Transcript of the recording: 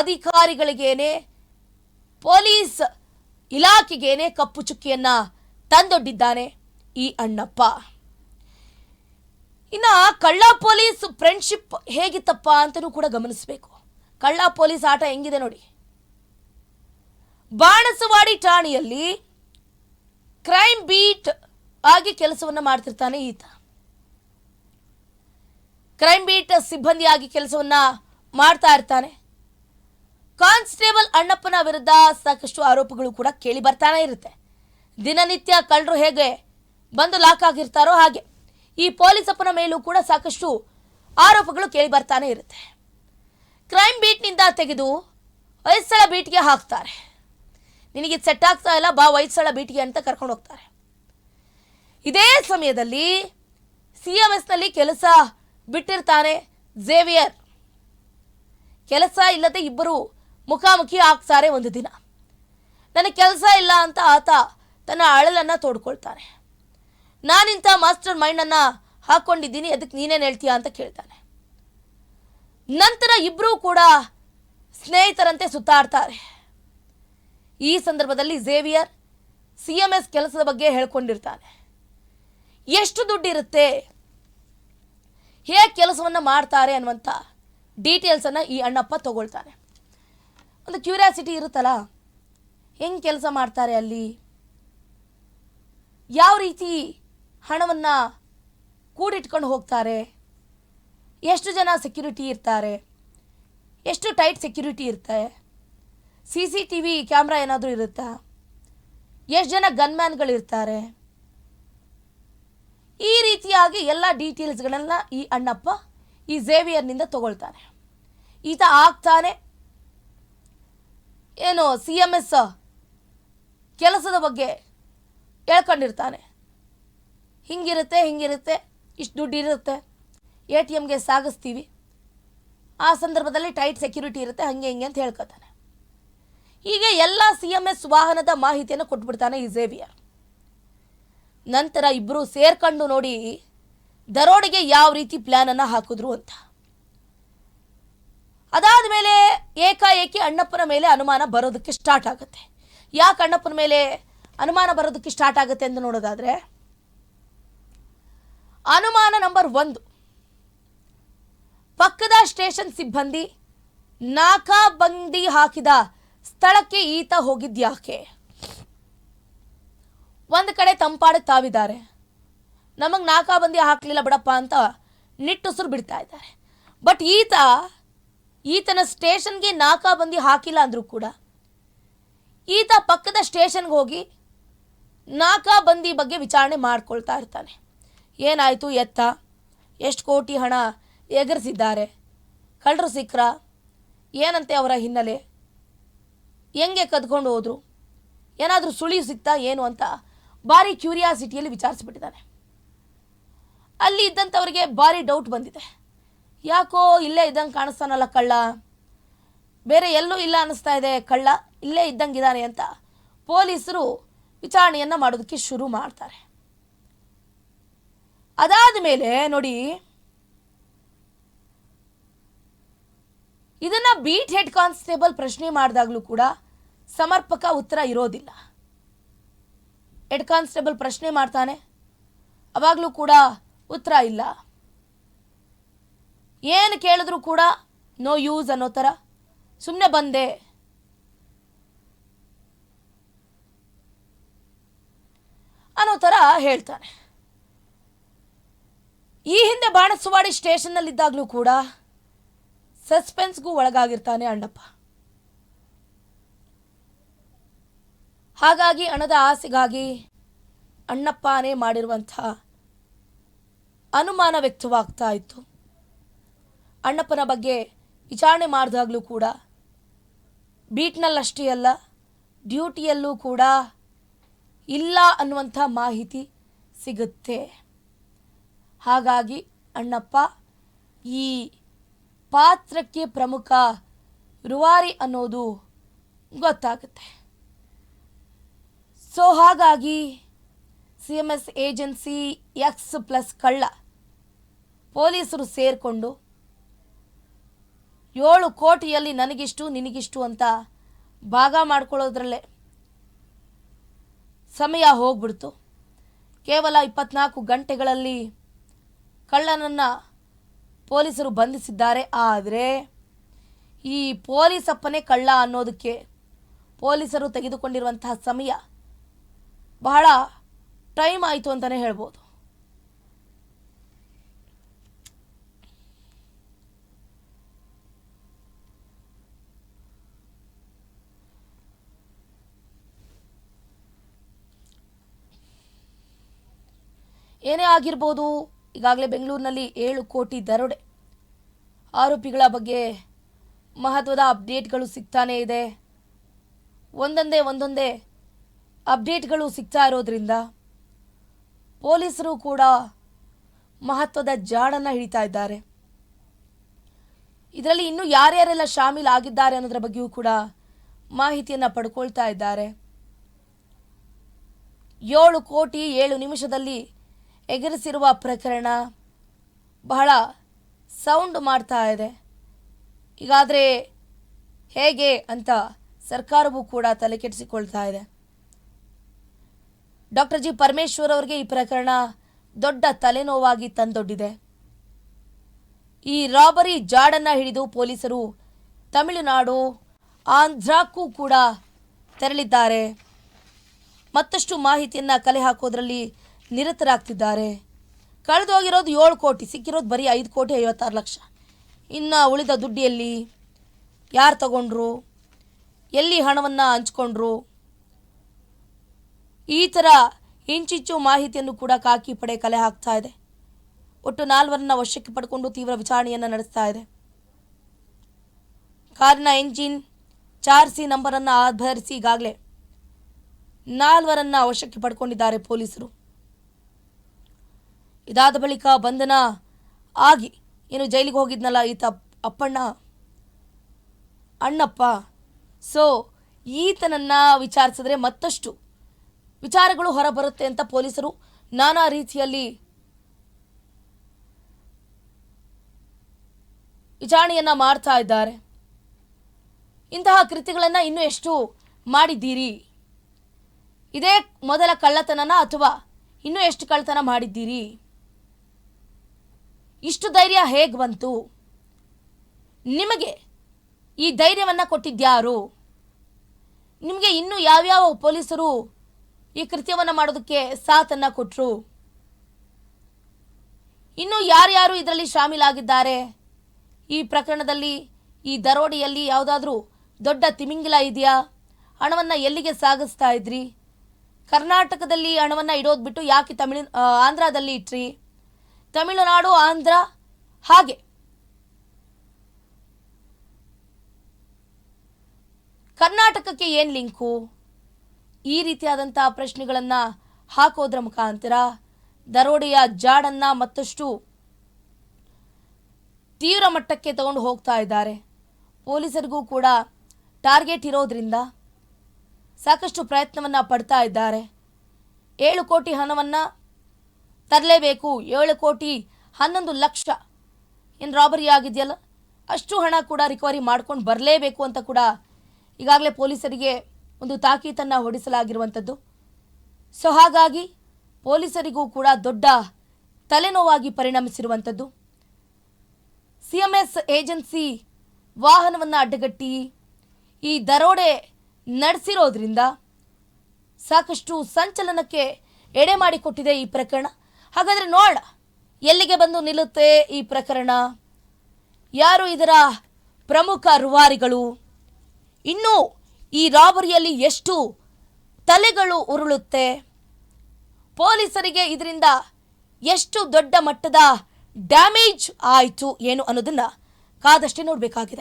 ಅಧಿಕಾರಿಗಳಿಗೇನೆ, police ಇಲಾಖೆಗೇನೆ ಕಪ್ಪು ಚುಕ್ಕಿಯನ್ನ ತಂದೊಡ್ಡಿದ್ದಾನೆ ಈ ಅಣ್ಣಪ್ಪ. ಇನ್ನ ಕಳ್ಳ ಪೊಲೀಸ್ ಫ್ರೆಂಡ್ಶಿಪ್ ಹೇಗಿತ್ತಪ್ಪ ಅಂತಲೂ ಕೂಡ ಗಮನಿಸಬೇಕು. ಕಳ್ಳ ಪೊಲೀಸ್ ಆಟ ಹೆಂಗಿದೆ ನೋಡಿ. ಬಾಣಸವಾಡಿ ಠಾಣೆಯಲ್ಲಿ ಕ್ರೈಮ್ ಬೀಟ್ ಆಗಿ ಕೆಲಸವನ್ನ ಮಾಡ್ತಿರ್ತಾನೆ ಈತ. ಕ್ರೈಮ್ ಬೀಟ್ ಸಿಬ್ಬಂದಿಯಾಗಿ ಕೆಲಸವನ್ನ ಮಾಡ್ತಾ ಇರ್ತಾನೆ. ಕಾನ್ಸ್ಟೇಬಲ್ ಅಣ್ಣಪ್ಪನ ವಿರುದ್ಧ ಸಾಕಷ್ಟು ಆರೋಪಗಳು ಕೂಡ ಕೇಳಿ ಬರ್ತಾನೆ ಇರುತ್ತೆ. ದಿನನಿತ್ಯ ಕಳ್ಳರು ಹೇಗೆ ಬಂದು ಲಾಕ್ ಆಗಿರ್ತಾರೋ ಹಾಗೆ ಈ ಪೊಲೀಸಪ್ಪನ ಮೇಲೂ ಕೂಡ ಸಾಕಷ್ಟು ಆರೋಪಗಳು ಕೇಳಿ ಬರ್ತಾನೆ ಇರುತ್ತೆ. ಕ್ರೈಮ್ ಬೀಟ್ನಿಂದ ತೆಗೆದು ಹೊಯ್ಸಳ ಬೀಟ್ಗೆ ಹಾಕ್ತಾರೆ. ನಿನಗೆ ಸೆಟ್ ಆಗ್ತಾ ಇಲ್ಲ, ಬಾ ಹೊಯ್ಸಳ ಬೀಟ್ಗೆ ಅಂತ ಕರ್ಕೊಂಡು ಹೋಗ್ತಾರೆ. ಇದೇ ಸಮಯದಲ್ಲಿ ಸಿ ಎಂ ಎಸ್ನಲ್ಲಿ ಕೆಲಸ ಬಿಟ್ಟಿರ್ತಾನೆ ಝೇವಿಯರ್ ಕೆಲಸ ಇಲ್ಲದೆ ಇಬ್ಬರು ಮುಖಾಮುಖಿ ಆಗ್ತಾರೆ ಒಂದು ದಿನ. ನನಗೆ ಕೆಲಸ ಇಲ್ಲ ಅಂತ ಆತ ತನ್ನ ಅಳಲನ್ನು ತೋಡ್ಕೊಳ್ತಾನೆ. ನಾನಿಂಥ ಮಾಸ್ಟರ್ ಮೈಂಡನ್ನು ಹಾಕ್ಕೊಂಡಿದ್ದೀನಿ ಅದಕ್ಕೆ ನೀನೇನು ಹೇಳ್ತೀಯಾ ಅಂತ ಕೇಳ್ತಾನೆ. ನಂತರ ಇಬ್ಬರೂ ಕೂಡ ಸ್ನೇಹಿತರಂತೆ ಸುತ್ತಾಡ್ತಾರೆ. ಈ ಸಂದರ್ಭದಲ್ಲಿ ಝೇವಿಯರ್ ಸಿ ಎಂ ಎಸ್ ಕೆಲಸದ ಬಗ್ಗೆ ಹೇಳ್ಕೊಂಡಿರ್ತಾನೆ. ಎಷ್ಟು ದುಡ್ಡಿರುತ್ತೆ, ಹೇಗೆ ಕೆಲಸವನ್ನು ಮಾಡ್ತಾರೆ ಅನ್ನುವಂಥ ಡೀಟೇಲ್ಸನ್ನು ಈ ಅಣ್ಣಪ್ಪ ತಗೊಳ್ತಾನೆ. ಒಂದು ಕ್ಯೂರಿಯಾಸಿಟಿ ಇರುತ್ತಲ್ಲ? ಹೆಂಗೆ ಕೆಲಸ ಮಾಡ್ತಾರೆ ಅಲ್ಲಿ? ಯಾವ ರೀತಿ ಹಣವನ್ನು ಕೂಡಿಟ್ಕೊಂಡು ಹೋಗ್ತಾರೆ? ಎಷ್ಟು ಜನ ಸೆಕ್ಯೂರಿಟಿ ಇರ್ತಾರೆ? ಎಷ್ಟು ಟೈಟ್ ಸೆಕ್ಯೂರಿಟಿ ಇರುತ್ತೆ? C C T V camera ಏನಾದರೂ ಇರುತ್ತಾ? ಎಷ್ಟು ಜನ ಗನ್ಮ್ಯಾನ್ಗಳಿರ್ತಾರೆ ಈ ರೀತಿಯಾಗಿ ಎಲ್ಲ ಡೀಟೇಲ್ಸ್ಗಳನ್ನು ಈ ಅಣ್ಣಪ್ಪ ಈ ಝೇವಿಯರ್ನಿಂದ ತಗೊಳ್ತಾನೆ ಈತ ಆಗ್ತಾನೆ ಏನು ಸಿ ಎಂ ಎಸ್ ಕೆಲಸದ ಬಗ್ಗೆ ಹೇಳ್ಕೊಂಡಿರ್ತಾನೆ. ಹಿಂಗಿರುತ್ತೆ ಹಿಂಗಿರುತ್ತೆ, ಇಷ್ಟು ದುಡ್ಡು ಇರುತ್ತೆ ಎ ಟಿ ಎಮ್ಗೆ ಸಾಗಿಸ್ತೀವಿ. ಆ ಸಂದರ್ಭದಲ್ಲಿ ಟೈಟ್ ಸೆಕ್ಯೂರಿಟಿ ಇರುತ್ತೆ, ಹಂಗೆ ಹಿಂಗೆ ಅಂತ ಹೇಳ್ಕೊತಾನೆ. ಹೀಗೆ ಎಲ್ಲ ಸಿ ಎಂ ಎಸ್ ವಾಹನದ ಮಾಹಿತಿಯನ್ನು ಕೊಟ್ಬಿಡ್ತಾನೆ ಈ ನಂತರ ಇಬ್ಬರು ಸೇರ್ಕೊಂಡು ನೋಡಿ ದರೋಡೆಗೆ ಯಾವ ರೀತಿ ಪ್ಲ್ಯಾನನ್ನು ಹಾಕಿದ್ರು ಅಂತ. ಅದಾದ ಮೇಲೆ ಏಕಾಏಕಿ ಅಣ್ಣಪ್ಪನ ಮೇಲೆ ಅನುಮಾನ ಬರೋದಕ್ಕೆ ಸ್ಟಾರ್ಟ್ ಆಗುತ್ತೆ. ಯಾಕೆ ಅಣ್ಣಪ್ಪನ ಮೇಲೆ ಅನುಮಾನ ಬರೋದಕ್ಕೆ ಸ್ಟಾರ್ಟ್ ಆಗುತ್ತೆ ಅಂತ ನೋಡೋದಾದರೆ, ಅನುಮಾನ ನಂಬರ್ ಒಂದು, ಪಕ್ಕದ ಸ್ಟೇಷನ್ ಸಿಬ್ಬಂದಿ ನಾಕಾಬಂದಿ ಹಾಕಿದ ಸ್ಥಳಕ್ಕೆ ಈತ ಹೋಗಿದ್ಯಾಕೆ? ಒಂದು ಕಡೆ ತಂಪಾಡಕ್ಕೆ ತಾವಿದ್ದಾರೆ. ನಮಗೆ ನಾಕಾಬಂದಿ ಹಾಕಲಿಲ್ಲ ಬಿಡಪ್ಪ ಅಂತ ನಿಟ್ಟುಸಿರು ಬಿಡ್ತಾ ಇದ್ದಾರೆ. ಬಟ್ ಈತ ಈತನ ಸ್ಟೇಷನ್ಗೆ ನಾಕಾಬಂದಿ ಹಾಕಿಲ್ಲ ಅಂದರೂ ಕೂಡ. ಈತ ಪಕ್ಕದ ಸ್ಟೇಷನ್ಗೆ ಹೋಗಿ ನಾಕಾಬಂದಿ ಬಗ್ಗೆ ವಿಚಾರಣೆ ಮಾಡ್ಕೊಳ್ತಾ ಇರ್ತಾನೆ. ಏನಾಯಿತು ಎತ್ತ? ಎಷ್ಟು ಕೋಟಿ ಹಣ ಎಗರಿಸಿದ್ದಾರೆ? ಕಳ್ಳರು ಸಿಕ್ಕರ ಏನಂತೆ ಅವರ ಹಿನ್ನೆಲೆ? ಹೆಂಗೆ ಕದ್ಕೊಂಡು ಹೋದರು? ಏನಾದರೂ ಸುಳಿವು ಸಿಗ್ತಾ ಏನು ಅಂತ ಭಾರಿ ಕ್ಯೂರಿಯಾಸಿಟಿಯಲ್ಲಿ ವಿಚಾರಿಸ್ಬಿಟ್ಟಿದ್ದಾನೆ. ಅಲ್ಲಿ ಇದ್ದಂಥವ್ರಿಗೆ ಭಾರಿ ಡೌಟ್ ಬಂದಿದೆ. ಯಾಕೋ ಇಲ್ಲೇ ಇದ್ದಂಗೆ ಕಾಣಿಸ್ತಾನಲ್ಲ ಕಳ್ಳ? ಬೇರೆ ಎಲ್ಲೂ ಇಲ್ಲ ಅನ್ನಿಸ್ತಾ ಇದೆ ಕಳ್ಳ, ಇಲ್ಲೇ ಇದ್ದಂಗಿದ್ದಾನೆ ಅಂತ ಪೊಲೀಸರು ವಿಚಾರಣೆಯನ್ನು ಮಾಡೋದಕ್ಕೆ ಶುರು ಮಾಡ್ತಾರೆ. ಅದಾದ ಮೇಲೆ ನೋಡಿ, ಇದನ್ನ ಬೀಟ್ ಹೆಡ್ ಕಾನ್ಸ್ಟೇಬಲ್ ಪ್ರಶ್ನೆ ಮಾಡಿದಾಗಲೂ ಕೂಡ ಸಮರ್ಪಕ ಉತ್ತರ ಇರೋದಿಲ್ಲ. ಹೆಡ್ ಕಾನ್ಸ್ಟೇಬಲ್ ಪ್ರಶ್ನೆ ಮಾಡ್ತಾನೆ, ಅವಾಗಲೂ ಕೂಡ ಉತ್ತರ ಇಲ್ಲ. ಏನು ಕೇಳಿದ್ರು ಕೂಡ ನೋ ಯೂಸ್ ಅನ್ನೋ ಥರ ಸುಮ್ಮನೆ ಬಂದೆ. ಅನ್ನೋ ಥರ ಹೇಳ್ತಾನೆ. ಈ ಹಿಂದೆ ಬಾಣಸವಾಡಿ ಸ್ಟೇಷನ್ನಲ್ಲಿದ್ದಾಗಲೂ ಕೂಡ ಸಸ್ಪೆನ್ಸ್ಗೂ ಒಳಗಾಗಿರ್ತಾನೆ ಅಣ್ಣಪ್ಪ ಹಾಗಾಗಿ ಹಣದ ಆಸೆಗಾಗಿ ಅಣ್ಣಪ್ಪನೇ ಮಾಡಿರುವಂಥ ಅನುಮಾನ ವ್ಯಕ್ತವಾಗ್ತಾ ಇತ್ತು. ಅಣ್ಣಪ್ಪನ ಬಗ್ಗೆ ವಿಚಾರಣೆ ಮಾಡಿದಾಗಲೂ ಕೂಡ ಬೀಟ್ನಲ್ಲಷ್ಟೇ ಅಲ್ಲ, ಡ್ಯೂಟಿಯಲ್ಲೂ ಕೂಡ ಇಲ್ಲ ಅನ್ನುವಂಥ ಮಾಹಿತಿ ಸಿಗುತ್ತೆ. ಹಾಗಾಗಿ ಅಣ್ಣಪ್ಪ, ಈ ಪಾತ್ರಕ್ಕೆ ಪ್ರಮುಖ ರುವಾರಿ ಅನ್ನೋದು ಗೊತ್ತಾಗುತ್ತೆ. ಸೊ ಹಾಗಾಗಿ C M S agency X plus ಕಳ್ಳ ಪೊಲೀಸರು ಸೇರಿಕೊಂಡು ಏಳು ಕೋಟಿಯಲ್ಲಿ ನನಗಿಷ್ಟು, ನಿನಗಿಷ್ಟು ಅಂತ ಭಾಗ ಮಾಡ್ಕೊಳ್ಳೋದ್ರಲ್ಲೇ ಸಮಯ ಹೋಗ್ಬಿಡ್ತು. ಕೇವಲ ಇಪ್ಪತ್ನಾಲ್ಕು ಗಂಟೆಗಳಲ್ಲಿ ಕಳ್ಳನನ್ನು ಪೊಲೀಸರು ಬಂಧಿಸಿದ್ದಾರೆ. ಆದರೆ ಈ ಪೊಲೀಸಪ್ಪನೇ ಕಳ್ಳ ಅನ್ನೋದಕ್ಕೆ ಪೊಲೀಸರು ತೆಗೆದುಕೊಂಡಿರುವಂತಹ ಸಮಯ ಬಹಳ ಟೈಮ್ ಆಯಿತು ಅಂತಲೇ ಹೇಳ್ಬೋದು. ಏನೇ ಆಗಿರ್ಬೋದು, ಈಗಾಗಲೇ ಬೆಂಗಳೂರಿನಲ್ಲಿ ಏಳು ಕೋಟಿ ದರೋಡೆ. ಆರೋಪಿಗಳ ಬಗ್ಗೆ ಮಹತ್ವದ ಅಪ್ಡೇಟ್ಗಳು ಸಿಗ್ತಾನೇ ಇದೆ. ಒಂದೊಂದೇ ಒಂದೊಂದೇ ಅಪ್ಡೇಟ್ಗಳು ಸಿಗ್ತಾ ಇರೋದ್ರಿಂದ ಪೊಲೀಸರು ಕೂಡ ಮಹತ್ವದ ಜಾಡನ್ನು ಹಿಡಿತಾ ಇದ್ದಾರೆ. ಇದರಲ್ಲಿ ಇನ್ನೂ ಯಾರ್ಯಾರೆಲ್ಲ ಶಾಮೀಲ್ ಆಗಿದ್ದಾರೆ ಅನ್ನೋದ್ರ ಬಗ್ಗೆಯೂ ಕೂಡ ಮಾಹಿತಿಯನ್ನು ಪಡ್ಕೊಳ್ತಾ ಇದ್ದಾರೆ. ಏಳು ಕೋಟಿ ಏಳು ನಿಮಿಷದಲ್ಲಿ ಎಗರಿಸಿರುವ ಪ್ರಕರಣ ಬಹಳ ಸೌಂಡ್ ಮಾಡ್ತಾ ಇದೆ. ಈಗಾದರೆ ಹೇಗೆ ಅಂತ ಸರ್ಕಾರವೂ ಕೂಡ ತಲೆ ಕೆಡಿಸಿಕೊಳ್ತಾ ಇದೆ. ಡಾಕ್ಟರ್ ಜಿ ಪರಮೇಶ್ವರ್ ಅವರಿಗೆ ಈ ಪ್ರಕರಣ ದೊಡ್ಡ ತಲೆನೋವಾಗಿ ತಂದೊಡ್ಡಿದೆ. ಈ ರಾಬರಿ ಜಾಡನ್ನ ಹಿಡಿದು ಪೊಲೀಸರು ತಮಿಳುನಾಡು, ಆಂಧ್ರಕ್ಕೂ ಕೂಡ ತೆರಳಿದ್ದಾರೆ. ಮತ್ತಷ್ಟು ಮಾಹಿತಿಯನ್ನು ಕಲೆ ಹಾಕೋದ್ರಲ್ಲಿ ನಿರತರಾಗ್ತಿದ್ದಾರೆ. ಕಳೆದೋಗಿರೋದು ಏಳು ಕೋಟಿ, ಸಿಕ್ಕಿರೋದು ಬರೀ ಐದು ಕೋಟಿ ಐವತ್ತಾರು ಲಕ್ಷ. ಇನ್ನು ಉಳಿದ ದುಡ್ಡಿಯಲ್ಲಿ ಯಾರು ತಗೊಂಡ್ರು? ಎಲ್ಲಿ ಹಣವನ್ನು ಹಂಚ್ಕೊಂಡ್ರು? ಈ ಥರ ಇಂಚಿಂಚು ಮಾಹಿತಿಯನ್ನು ಕೂಡ ಕಾಕಿ ಪಡೆ ಕಲೆ ಹಾಕ್ತಾ ಇದೆ. ಒಟ್ಟು ನಾಲ್ವರನ್ನ ವಶಕ್ಕೆ ಪಡ್ಕೊಂಡು ತೀವ್ರ ವಿಚಾರಣೆಯನ್ನು ನಡೆಸ್ತಾ ಇದೆ. ಕಾರಿನ ಎಂಜಿನ್ ಚಾರ್ಸಿ ನಂಬರನ್ನು ಆಧರಿಸಿ ಈಗಾಗಲೇ ನಾಲ್ವರನ್ನು ವಶಕ್ಕೆ ಪಡ್ಕೊಂಡಿದ್ದಾರೆ ಪೊಲೀಸರು. ಇದಾದ ಬಳಿಕ ಬಂಧನ ಆಗಿ ಏನು ಜೈಲಿಗೆ ಹೋಗಿದ್ನಲ್ಲ ಈತ ಅಪ್ಪಣ್ಣ? ಅಣ್ಣಪ್ಪ. ಸೊ ಈತನನ್ನು ವಿಚಾರಿಸಿದ್ರೆ ಮತ್ತಷ್ಟು ವಿಚಾರಗಳು ಹೊರಬರುತ್ತೆ ಅಂತ ಪೊಲೀಸರು ನಾನಾ ರೀತಿಯಲ್ಲಿ ವಿಚಾರಣೆಯನ್ನು ಮಾಡ್ತಾ ಇದ್ದಾರೆ. ಇಂತಹ ಕೃತಿಗಳನ್ನು ಇನ್ನೂ ಎಷ್ಟು ಮಾಡಿದ್ದೀರಿ? ಇದೇ ಮೊದಲ ಕಳ್ಳತನನ ಅಥವಾ ಇನ್ನೂ ಎಷ್ಟು ಕಳ್ಳತನ ಮಾಡಿದ್ದೀರಿ? ಇಷ್ಟು ಧೈರ್ಯ ಹೇಗೆ ಬಂತು? ನಿಮಗೆ ಈ ಧೈರ್ಯವನ್ನು ಕೊಟ್ಟಿದ್ಯಾರು ನಿಮಗೆ ಇನ್ನೂ ಯಾವ್ಯಾವ ಪೊಲೀಸರು ಈ ಕೃತ್ಯವನ್ನು ಮಾಡೋದಕ್ಕೆ ಸಾಥನ್ನು ಕೊಟ್ಟರು ಇನ್ನು ಯಾರ್ಯಾರು ಇದರಲ್ಲಿ ಶಾಮೀಲಾಗಿದ್ದಾರೆ? ಈ ಪ್ರಕರಣದಲ್ಲಿ, ಈ ದರೋಡೆಯಲ್ಲಿ ಯಾವುದಾದ್ರೂ ದೊಡ್ಡ ತಿಮಿಂಗಿಲ ಇದೆಯಾ? ಹಣವನ್ನು ಎಲ್ಲಿಗೆ ಸಾಗಿಸ್ತಾ ಇದ್ರಿ? ಕರ್ನಾಟಕದಲ್ಲಿ ಹಣವನ್ನು ಇಡೋದು ಬಿಟ್ಟು ಯಾಕೆ ತಮಿಳು ಆಂಧ್ರದಲ್ಲಿ ಇಟ್ರಿ? ತಮಿಳುನಾಡು, ಆಂಧ್ರ, ಹಾಗೆ. ಕರ್ನಾಟಕಕ್ಕೆ ಏನು ಲಿಂಕು? ಈ ರೀತಿಯಾದಂಥ ಪ್ರಶ್ನೆಗಳನ್ನು ಹಾಕೋದ್ರ ಮುಖಾಂತರ ದರೋಡೆಯ ಜಾಡನ್ನು ಮತ್ತಷ್ಟು ತೀವ್ರ ಮಟ್ಟಕ್ಕೆ ತಗೊಂಡು ಹೋಗ್ತಾ ಇದ್ದಾರೆ. ಪೊಲೀಸರಿಗೂ ಕೂಡ ಟಾರ್ಗೆಟ್ ಇರೋದ್ರಿಂದ ಸಾಕಷ್ಟು ಪ್ರಯತ್ನವನ್ನು ಪಡ್ತಾ ಇದ್ದಾರೆ. ಏಳು ಕೋಟಿ ಹಣವನ್ನು ತರಲೇಬೇಕು. ಏಳು ಕೋಟಿ ಹನ್ನೊಂದು ಲಕ್ಷ ಏನು ರಾಬರಿ ಆಗಿದೆಯಲ್ಲ? ಅಷ್ಟು ಹಣ ಕೂಡ ರಿಕವರಿ ಮಾಡ್ಕೊಂಡು ಬರಲೇಬೇಕು ಅಂತ ಕೂಡ ಈಗಾಗಲೇ ಪೊಲೀಸರಿಗೆ ಒಂದು ತಾಕೀತನ್ನು ಹೊಡಿಸಲಾಗಿರುವಂಥದ್ದು ಸೊ ಹಾಗಾಗಿ ಪೊಲೀಸರಿಗೂ ಕೂಡ ದೊಡ್ಡ ತಲೆನೋವಾಗಿ ಪರಿಣಮಿಸಿರುವಂಥದ್ದು ಸಿ ಎಂ ಎಸ್ ಏಜೆನ್ಸಿ ವಾಹನವನ್ನು ಅಡ್ಡಗಟ್ಟಿ ಈ ದರೋಡೆ ನಡೆಸಿರೋದ್ರಿಂದ ಸಾಕಷ್ಟು ಸಂಚಲನಕ್ಕೆ ಎಡೆ ಮಾಡಿಕೊಟ್ಟಿದೆ ಈ ಪ್ರಕರಣ. ಹಾಗಾದರೆ ನೋಡ, ಎಲ್ಲಿಗೆ ಬಂದು ನಿಲ್ಲುತ್ತೆ ಈ ಪ್ರಕರಣ? ಯಾರು ಇದರ ಪ್ರಮುಖ ರುವಾರಿಗಳು? ಇನ್ನು ಈ ರಾಬರಿಯಲ್ಲಿ ಎಷ್ಟು ತಲೆಗಳು ಉರುಳುತ್ತೆ? ಪೊಲೀಸರಿಗೆ ಇದರಿಂದ ಎಷ್ಟು ದೊಡ್ಡ ಮಟ್ಟದ ಡ್ಯಾಮೇಜ್ ಆಯಿತು ಏನು ಅನ್ನೋದನ್ನ ಕಾದಷ್ಟೇ ನೋಡಬೇಕಾಗಿದೆ.